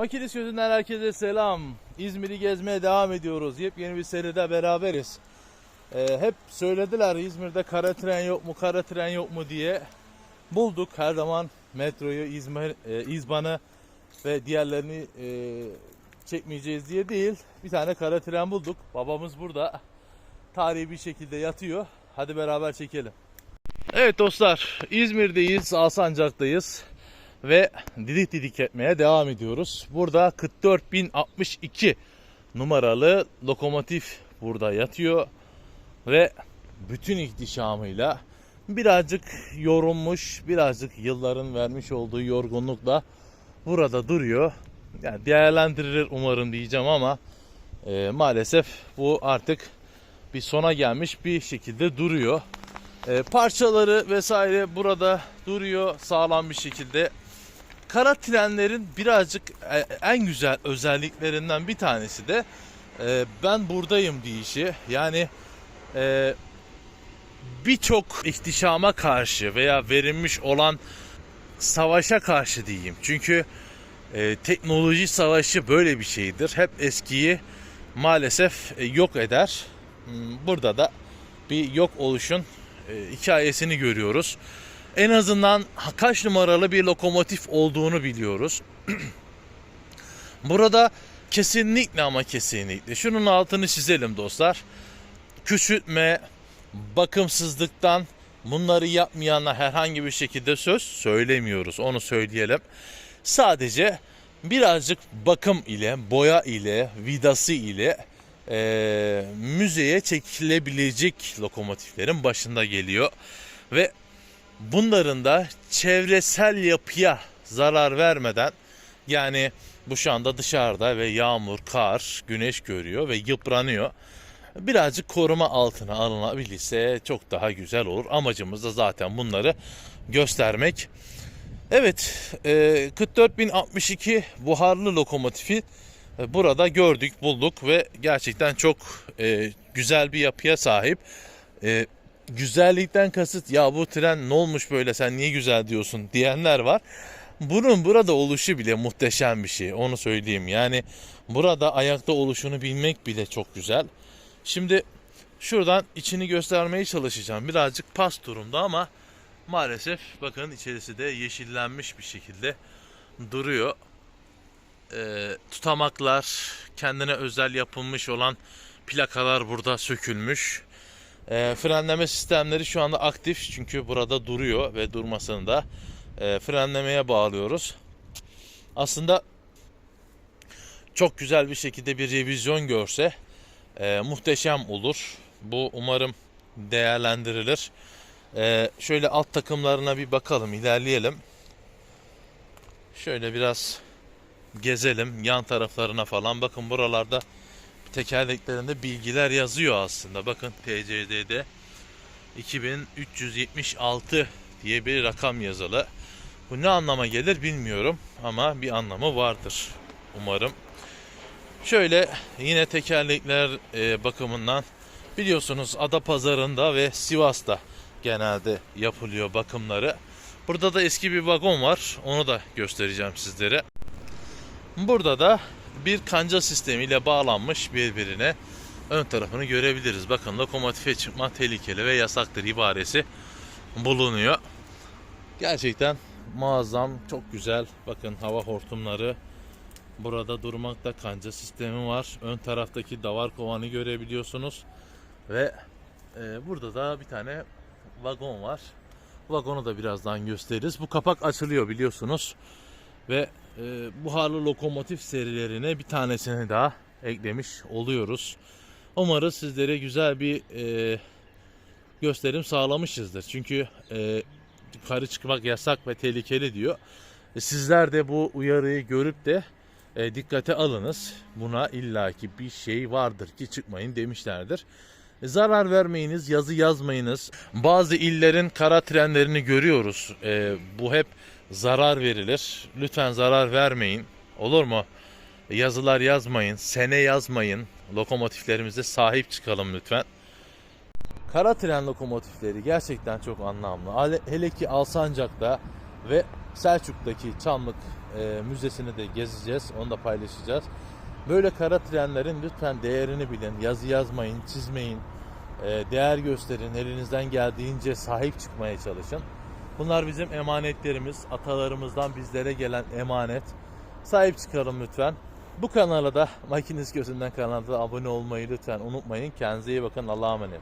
Makinis gözünden herkese selam. İzmir'i gezmeye devam ediyoruz. Yepyeni bir seride beraberiz. Ee, hep söylediler İzmir'de kara tren yok mu, kara tren yok mu diye. Bulduk her zaman metroyu, İzmir, e, İzban'ı ve diğerlerini e, çekmeyeceğiz diye değil. Bir tane kara tren bulduk. Babamız burada. Tarihi bir şekilde yatıyor. Hadi beraber çekelim. Evet dostlar, İzmir'deyiz, Alsancak'tayız ve didik didik etmeye devam ediyoruz. Burada 44062 numaralı lokomotif burada yatıyor ve bütün ihtişamıyla birazcık yorulmuş, birazcık yılların vermiş olduğu yorgunlukla burada duruyor. Yani değerlendirilir umarım diyeceğim ama e, maalesef bu artık bir sona gelmiş bir şekilde duruyor. E, parçaları vesaire burada duruyor sağlam bir şekilde. Kara trenlerin birazcık e, en güzel özelliklerinden bir tanesi de e, ben buradayım deyişi. Yani e, birçok ihtişama karşı veya verilmiş olan savaşa karşı diyeyim. Çünkü e, teknoloji savaşı böyle bir şeydir. Hep eskiyi maalesef e, yok eder. Hmm, Burada da bir yok oluşun e, hikayesini görüyoruz. En azından kaç numaralı bir lokomotif olduğunu biliyoruz. Burada kesinlikle ama kesinlikle şunun altını çizelim dostlar. Küçültme, bakımsızlıktan bunları yapmayana herhangi bir şekilde söz söylemiyoruz. Onu söyleyelim. Sadece birazcık bakım ile, boya ile, vidası ile eee, müzeye çekilebilecek lokomotiflerin başında geliyor. Ve bunların da çevresel yapıya zarar vermeden yani bu şu anda dışarıda ve yağmur, kar, güneş görüyor ve yıpranıyor. Birazcık koruma altına alınabilirse çok daha güzel olur. Amacımız da zaten bunları göstermek. Evet, e, 44062 buharlı lokomotifi e, burada gördük, bulduk ve gerçekten çok e, güzel bir yapıya sahip. Güzellikten kasıt ya bu tren ne olmuş böyle sen niye güzel diyorsun diyenler var. Bunun burada oluşu bile muhteşem bir şey onu söyleyeyim. Yani burada ayakta oluşunu bilmek bile çok güzel. Şimdi şuradan içini göstermeye çalışacağım. Birazcık pas durumda ama maalesef bakın içerisi de yeşillenmiş bir şekilde duruyor. Ee, tutamaklar, kendine özel yapılmış olan plakalar burada sökülmüş. Ee, frenleme sistemleri şu anda aktif çünkü burada duruyor ve durmasını da e, frenlemeye bağlıyoruz. Aslında çok güzel bir şekilde bir revizyon görse e, muhteşem olur. Bu umarım değerlendirilir. E, şöyle alt takımlarına bir bakalım, ilerleyelim. Şöyle biraz gezelim yan taraflarına falan. Bakın buralarda tekerleklerinde bilgiler yazıyor aslında. Bakın TCD'de 2376 diye bir rakam yazılı. Bu ne anlama gelir bilmiyorum ama bir anlamı vardır umarım. Şöyle yine tekerlekler e, bakımından biliyorsunuz Adapazarı'nda ve Sivas'ta genelde yapılıyor bakımları. Burada da eski bir vagon var. Onu da göstereceğim sizlere. Burada da bir kanca sistemiyle bağlanmış birbirine ön tarafını görebiliriz. Bakın lokomotife çıkma tehlikeli ve yasaktır ibaresi bulunuyor. Gerçekten muazzam, çok güzel. Bakın hava hortumları burada durmakta kanca sistemi var. Ön taraftaki davar kovanı görebiliyorsunuz. Ve e, burada da bir tane vagon var. Vagonu da birazdan gösteririz. Bu kapak açılıyor biliyorsunuz. Ve e, buharlı lokomotif serilerine bir tanesini daha eklemiş oluyoruz. Umarız sizlere güzel bir e, gösterim sağlamışızdır. Çünkü e, yukarı çıkmak yasak ve tehlikeli diyor. E, sizler de bu uyarıyı görüp de e, dikkate alınız. Buna illaki bir şey vardır ki çıkmayın demişlerdir. E, zarar vermeyiniz, yazı yazmayınız. Bazı illerin kara trenlerini görüyoruz. E, bu hep zarar verilir. Lütfen zarar vermeyin. Olur mu? Yazılar yazmayın, sene yazmayın. Lokomotiflerimize sahip çıkalım lütfen. Kara tren lokomotifleri gerçekten çok anlamlı. Hele ki Alsancak'ta Ve Selçuk'taki Çamlık e, Müzesi'ni de gezeceğiz. Onu da paylaşacağız. Böyle kara trenlerin lütfen değerini bilin. Yazı yazmayın, çizmeyin. E, değer gösterin. Elinizden geldiğince sahip çıkmaya çalışın. Bunlar bizim emanetlerimiz. Atalarımızdan bizlere gelen emanet. Sahip çıkalım lütfen. Bu kanala da Makinist Gözünden kanalına da abone olmayı lütfen unutmayın. Kendinize iyi bakın. Allah'a emanet.